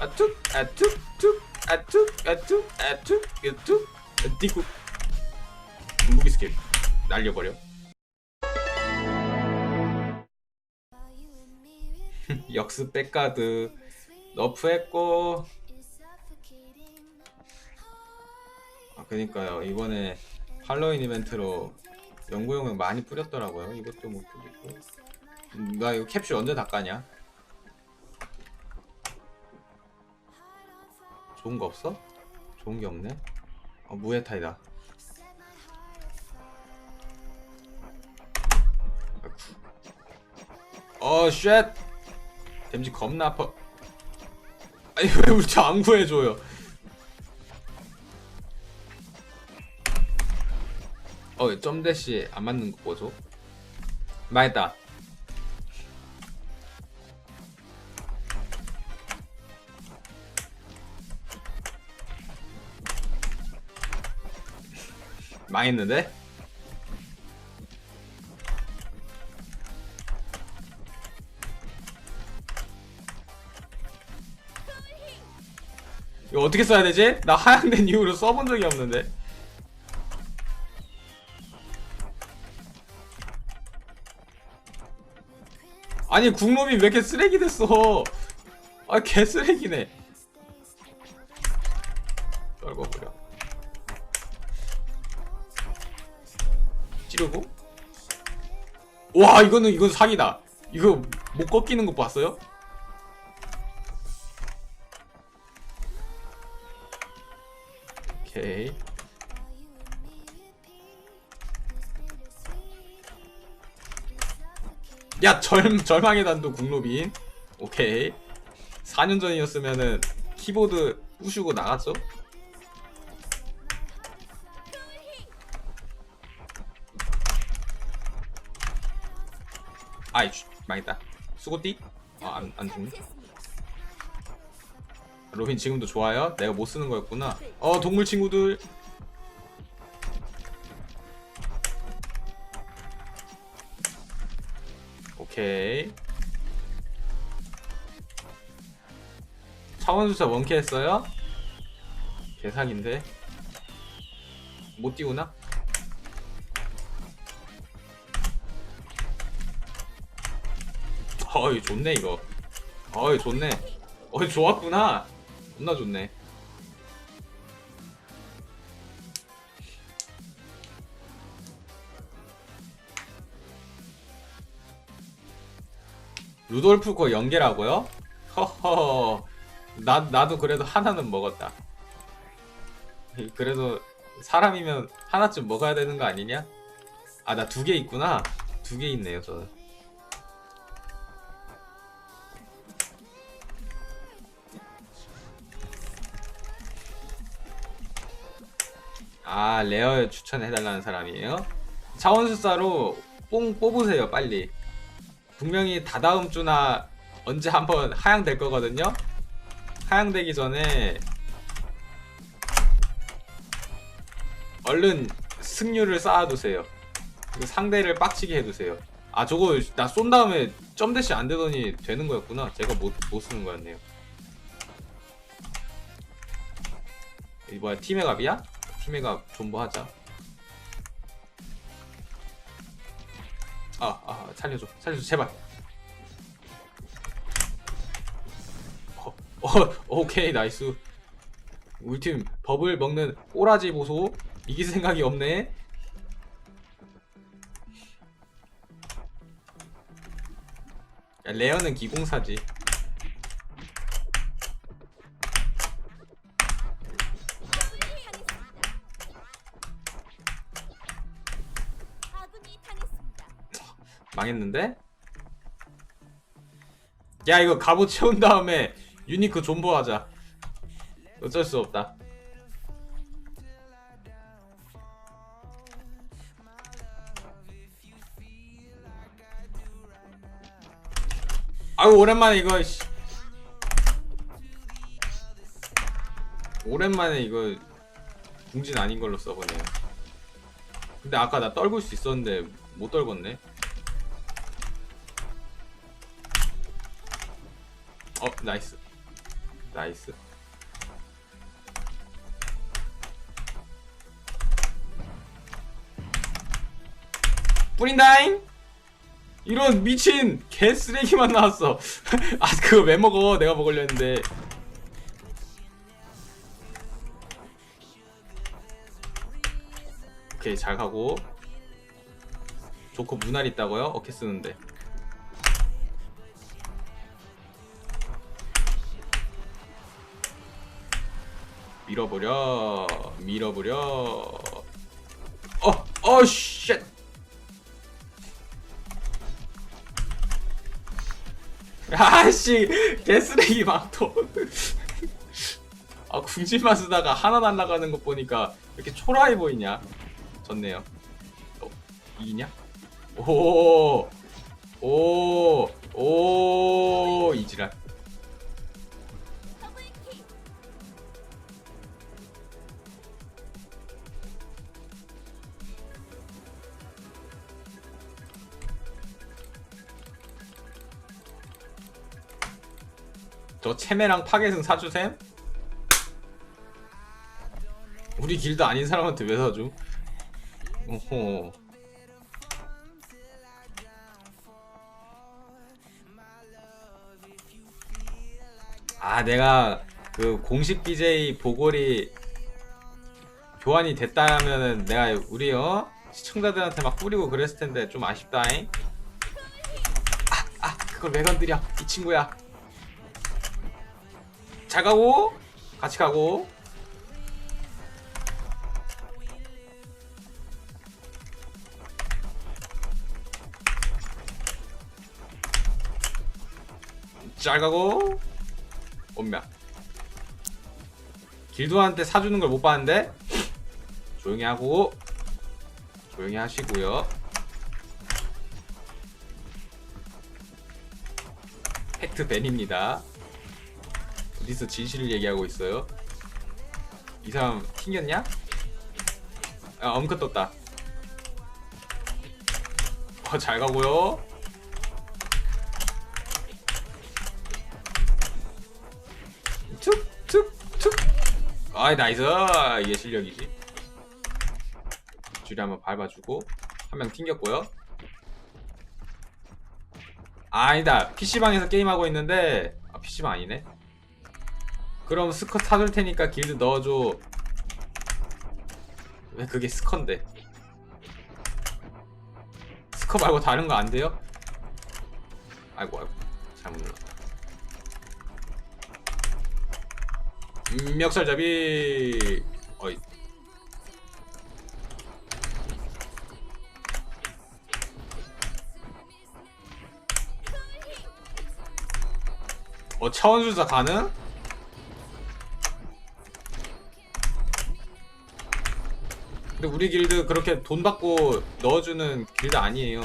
아툭 아툭 툭 아툭 아툭 아툭 아툭. 띠꾸 무기 스킬. 날려버려. 역습 백가드. 너프했고. 아 그니까요. 이번에 할로윈 이벤트로 연구용을 많이 뿌렸더라고요. 이것도 못 뿌리고. 음, 나 이거 캡슐 언제 다 까냐 좋은 거 없어? 좋은 게 없네. 어 무에타이다. 어쉣! 댐지 겁나 아파. 아니 왜 우리 저안 구해줘요? 어 점대시 안 맞는 거 보소 망했다 망했는데? 이거 어떻게 써야 되지? 나 하향된 이후로 써본 적이 없는데. 아니 국놈이 왜 이렇게 쓰레기 됐어? 아 개 쓰레기네. 떨궈버려. 찌르고. 와 이거는 이건 사기다. 이거 못 꺾이는 거 봤어요? 오케이. 야, 절, 절망의 단도 국로빈. 오케이. 4년 전이었으면은 키보드 부수고 나갔죠? 아이, 씨, 망했다. 수고띠? 아, 안, 안 죽네. 로빈 지금도 좋아요? 내가 못 쓰는 거였구나. 어, 동물 친구들. 오케이. 차원수사 원캐 했어요? 개사기인데. 못 띄우나? 어이, 좋네, 이거. 어이, 좋네. 어이, 좋았구나. 존나 좋네. 루돌프 거 연계라고요? 허허. 나, 나도 그래도 하나는 먹었다. 그래도 사람이면 하나쯤 먹어야 되는 거 아니냐? 아, 나 두 개 있구나. 두 개 있네요, 저. 아 레어 추천해달라는 사람이에요? 차원수사로 뽕 뽑으세요 빨리 분명히 다다음 주나 언제 한번 하향될 거거든요? 하향되기 전에 얼른 승률을 쌓아두세요 상대를 빡치게 해두세요 아 저거 나 쏜 다음에 점대시 안 되더니 되는 거였구나 제가 못, 못 쓰는 거였네요 이 뭐야 팀의 갑이야? 갑 존버하자 아, 아, 살려줘, 살려줘, 제발. 어, 어, 오케이, 나이스. 우리 팀 버블 먹는 꼬라지 보소. 이길 생각이 없네. 야, 레어는 기공사지. 망했는데? 야 이거 갑옷 채운 다음에 유니크 존버하자 어쩔 수 없다 아유 오랜만에 이거 씨. 오랜만에 이거 궁진 아닌 걸로 써보네요 근데 아까 나 떨굴 수 있었는데 못 떨궜네 어 나이스 나이스. 뿌린다잉! 이런 미친 개 쓰레기만 나왔어. 아 그거 왜 먹어? 내가 먹으려 했는데. 오케이 잘 가고. 좋고 문알 있다고요? 어케 쓰는데. 밀어버려 밀어버려 어! 어! 쉣! 아씨 개쓰레기 막또 아 궁지만 쓰다가 하나 날라가는 거 보니까 왜 이렇게 초라해 보이냐 졌네요 어, 이기냐? 오! 오! 오! 이지랄 저 체메랑 파괴승 사주셈? 우리 길드 아닌 사람한테 왜 사줘? 오호. 아 내가 그 공식 BJ 보골이 교환이 됐다면은 내가 우리 어? 시청자들한테 막 뿌리고 그랬을 텐데 좀 아쉽다잉. 아, 아 그걸 왜 건드려? 이 친구야 잘 가고 같이 가고. 잘 가고. 온면 길드한테 사주는 걸 못 봤는데? 조용히 하고 조용히 하시고요. 팩트 벤입니다 어디서 진실을 얘기하고 있어요? 이 사람 튕겼냐? 아 엄크 떴다. 어, 잘 가고요. 툭툭툭. 아이 나이스. 이게 실력이지. 줄이 한번 밟아주고 한 명 튕겼고요. 아니다. PC방에서 게임하고 있는데 아, PC방 아니네 그럼 스커 사줄 테니까 길드 넣어줘. 왜 그게 스커인데? 스커 말고 다른 거 안 돼요? 아이고 아이고 잘못 눌렀다. 음, 멱살잡이. 어이. 어 차원술사 가능? 근데 우리 길드 그렇게 돈 받고 넣어주는 길드 아니에요.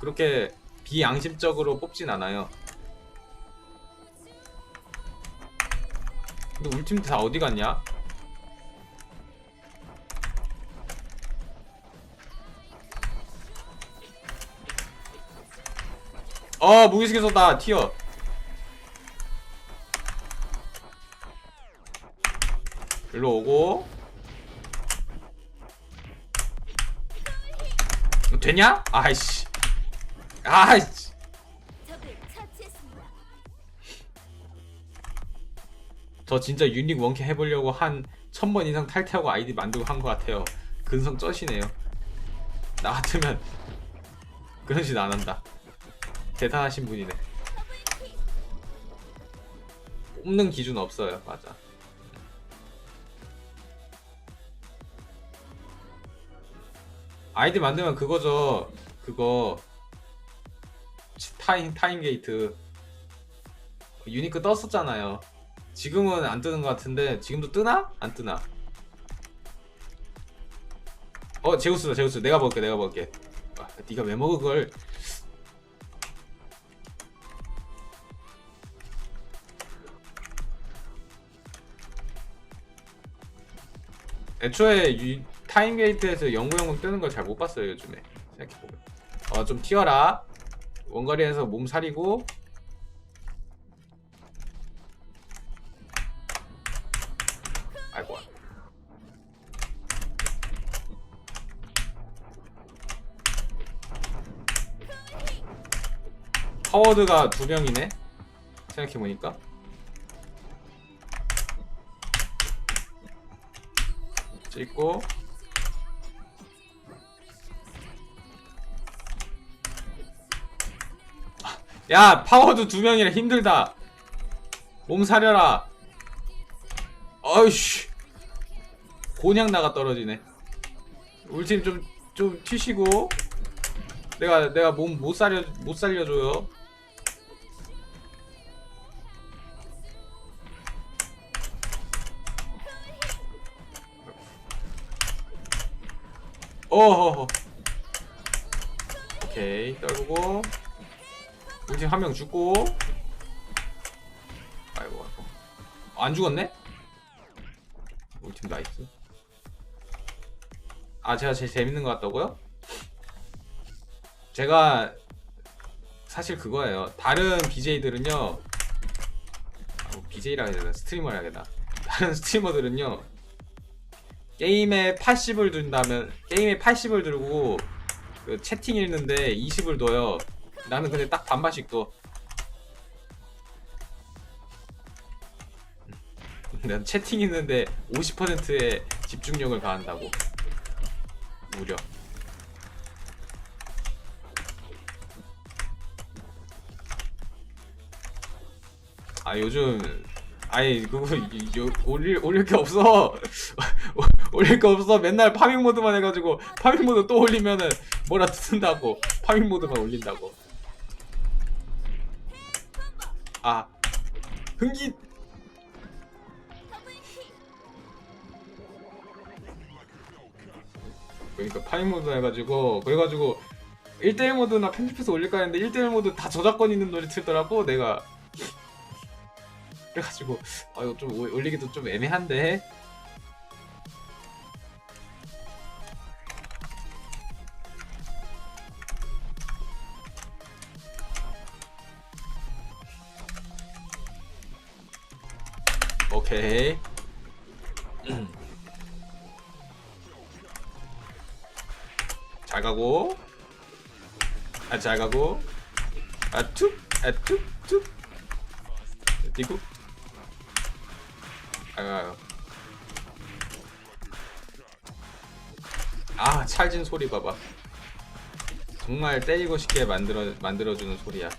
그렇게 비양심적으로 뽑진 않아요. 근데 우리 팀 다 어디 갔냐? 어 무기스키 썼다 튀어 일로 오고 되냐? 아이씨. 아이씨. 저 진짜 유닉 원캐 해보려고 한 천번 이상 탈퇴하고 아이디 만들고 한 것 같아요. 근성 쩌시네요. 나 같으면 그런 짓 안 한다. 대단하신 분이네. 뽑는 기준 없어요. 맞아 아이디 만들면 그거죠. 그거 타임 타임 게이트. 유니크 떴었잖아요. 지금은 안 뜨는 것 같은데 지금도 뜨나? 안 뜨나? 어 제우스다 제우스. 내가 먹을게 내가 먹을게. 아, 네가 왜 먹어 그걸? 애초에 유, 타임 게이트에서 영구영구 뜨는 걸 잘 못 봤어요 요즘에. 생각해보면. 어 좀 튀어라. 원거리에서 몸 사리고. 아이고. 파워드가 두 명이네? 생각해보니까. 찍고. 야 파워드 두 명이라 힘들다. 몸 사려라. 어이씨. 곤약 나가 떨어지네. 우리 팀좀 좀 튀시고 내가 내가 몸 못 살려 못 살려줘요. 어허허. 오케이 떨구고 팀한명 죽고. 아이고 안 죽었네? 우리 팀 나이스. 아 제가 제일 재밌는 것 같다고요? 제가 사실 그거예요. 다른 BJ들은요 아, BJ라 해야 되나? 스트리머라 해야 되나? 다른 스트리머들은요 게임에 80을 둔다면 게임에 80을 들고 그 채팅 읽는데 20을 둬요 나는 근데 딱 반반씩 둬난 채팅 있는데 50%의 집중력을 가한다고. 무려. 아 요즘 아니 그거 이- 요- 올릴 올릴 게 없어. 올릴 게 없어. 맨날 파밍 모드만 해가지고 파밍 모드 또 올리면은 뭐라 듣는다고. 파밍 모드만 올린다고 아 흥기. 그러니까 파밍 모드 해가지고 그래가지고 1대1 모드나 편집해서 올릴까 했는데 1대1 모드 다 저작권 있는 노래 틀더라고 내가. 그래가지고 아 이거 좀 올- 올리기도 좀 애매한데 오케이. 잘 가고. 아잘 가고. 아툭 아툭 툭. 뛰고. 아유 아 찰진 소리 봐봐. 정말 때리고 싶게 만들어 만들어주는 소리야.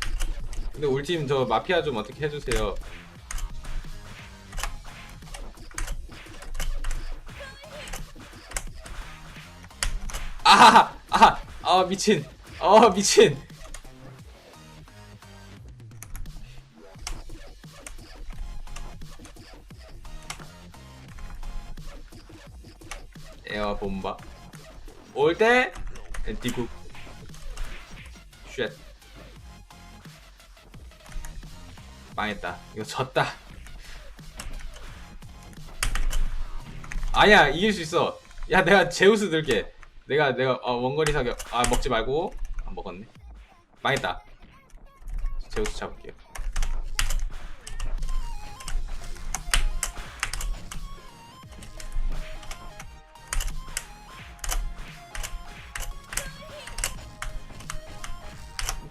근데 우리 팀저 마피아 좀 어떻게 해주세요 아하 아하 아 미친. 어 미친. 에어 본바. 올때 엔티국 쉣. 망했다. 이거 졌다. 아니야 이길 수 있어. 야 내가 제우스 들게 내가 내가 어, 원거리 사격 아 먹지 말고 안 먹었네 망했다 제우스 잡을게요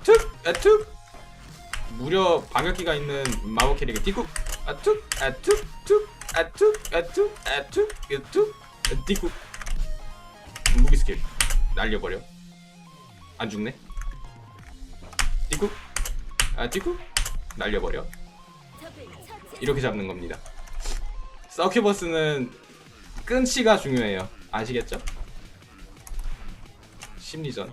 툭! 아툭! 무려 방역기가 있는 마법 캐릭의 띠국 아툭! 아툭! 툭! 아툭! 아툭! 아툭! 아툭! 무기 스킬 날려버려. 안 죽네. 띠국 아 띠국 날려버려. 이렇게 잡는 겁니다. 서큐버스는 끈치가 중요해요. 아시겠죠? 심리전.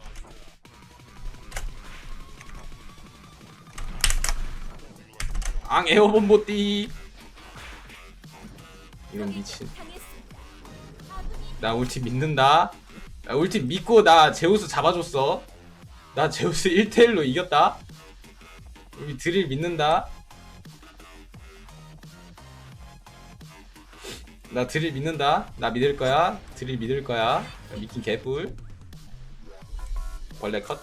앙 에어본보띠. 이런 미친. 나 울티 믿는다. 나 울티 믿고 나 제우스 잡아줬어. 나 제우스 1대1로 이겼다. 우리 드릴 믿는다. 나 드릴 믿는다. 나 믿을 거야. 드릴 믿을 거야. 믿긴 개뿔. 벌레 컷.